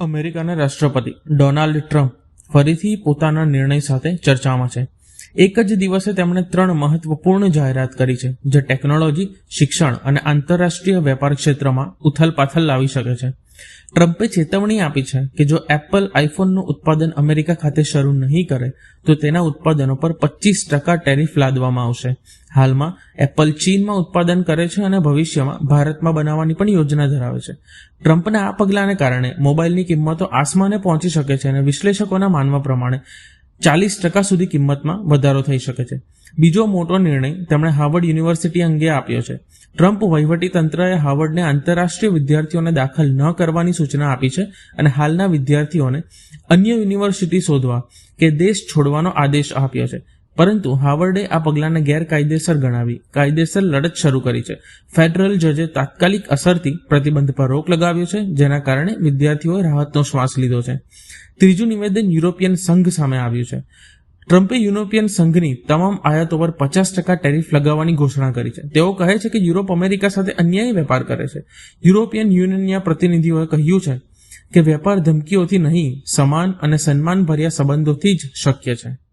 અમેરિકાના રાષ્ટ્રપતિ Donald Trump ફરીથી પોતાના નિર્ણય સાથે ચર્ચામાં છે. એક જ દિવસે તેમણે ત્રણ મહત્વપૂર્ણ જાહેરાત કરી છે, જે ટેકનોલોજી, શિક્ષણ અને આંતરરાષ્ટ્રીય વેપાર ક્ષેત્રમાં ઉથલપાથલ લાવી શકે છે. ટ્રમ્પે ચેતવણી આપી છે કે જો એપલ આઈફોનનું ઉત્પાદન અમેરિકા ખાતે શરૂ નહીં કરે, તો તેના ઉત્પાદનો પર પચીસ ટકા ટેરિફ લાદવામાં આવશે. હાલમાં, એપલ ચીનમાં ઉત્પાદન કરે છે અને ભવિષ્યમાં ભારતમાં બનાવવાની પણ યોજના ધરાવે છે. ટ્રમ્પના આ પગલાંને કારણે મોબાઈલની કિંમતો આસમાને પહોંચી શકે છે અને વિશ્લેષકોના માનવા પ્રમાણે ચાલીસ ટકા સુધી કિંમતમાં વધારો થઈ શકે છે. બીજો મોટો નિર્ણય તેમણે હાર્વર્ડ યુનિવર્સિટી અંગે આપ્યો છે. ટ્રમ્પ વહીવટી તંત્રએ હાર્વર્ડને આંતરરાષ્ટ્રીય વિદ્યાર્થીઓને દાખલ ન કરવાની સૂચના આપી છે અને હાલના વિદ્યાર્થીઓને અન્ય યુનિવર્સિટી શોધવા કે દેશ છોડવાનો આદેશ આપ્યો છે. પરંતુ હાવર્ડે આ પગલાંને ગેરકાયદેસર ગણાવી. કાયદેસર લડત શરૂ કરી છે. ફેડરલ જજે તાત્કાલિક અસરથી પ્રતિબંધ પર રોક લગાવ્યો છે, જેના કારણે વિદ્યાર્થીઓએ રાહતનો શ્વાસ લીધો છે. ત્રીજું નિવેદન યુરોપિયન સંઘ સામે આવ્યું છે. ટ્રમ્પે યુરોપિયન સંઘની તમામ આયાતો પર પચાસ ટકા ટેરિફ લગાવવાની ઘોષણા કરી છે. તેઓ કહે છે કે યુરોપ અમેરિકા સાથે અન્યાયી વેપાર કરે છે. યુરોપિયન યુનિયનના પ્રતિનિધિઓએ કહ્યું છે કે વેપાર ધમકીઓથી નહીં, સમાન અને સન્માનભર્યા સંબંધોથી જ શક્ય છે.